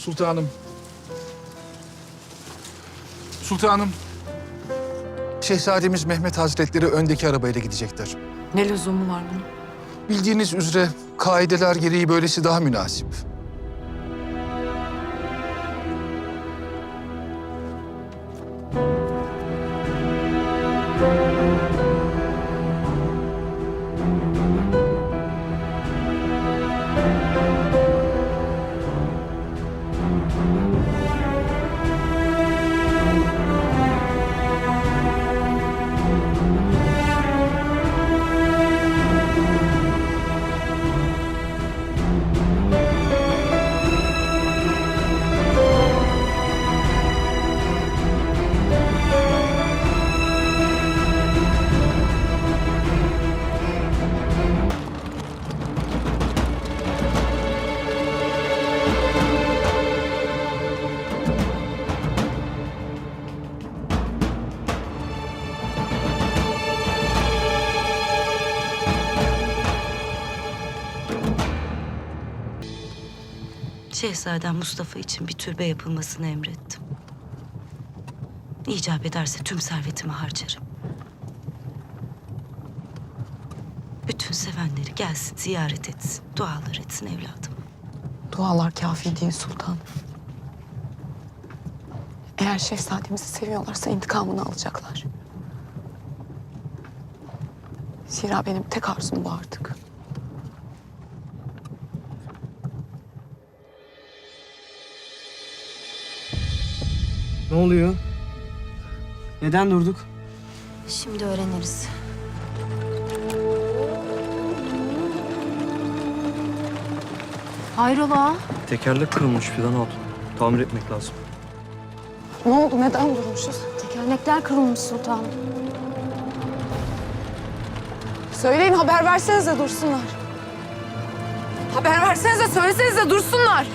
Sultanım. Sultanım. Şehzademiz Mehmet Hazretleri öndeki arabayla gidecekler. Ne lüzumu var bunun? Bildiğiniz üzere kaideler gereği böylesi daha münasip. Şehzadem Mustafa için bir türbe yapılmasını emrettim. İcap ederse tüm servetimi harcarım. Bütün sevenleri gelsin, ziyaret etsin, dualar etsin evladım. Dualar kafi değil sultan. Eğer şehzademizi seviyorlarsa intikamını alacaklar. Zira benim tek arzum bu artık. Ne oluyor? Neden durduk? Şimdi öğreniriz. Hayrola? Tekerlek kırılmış Fidan Hatun. Tamir etmek lazım. Ne oldu? Neden durmuşuz? Tekerlekler kırılmış sultanım. Söyleyin haber versenize dursunlar. Haber versenize söylesenize dursunlar.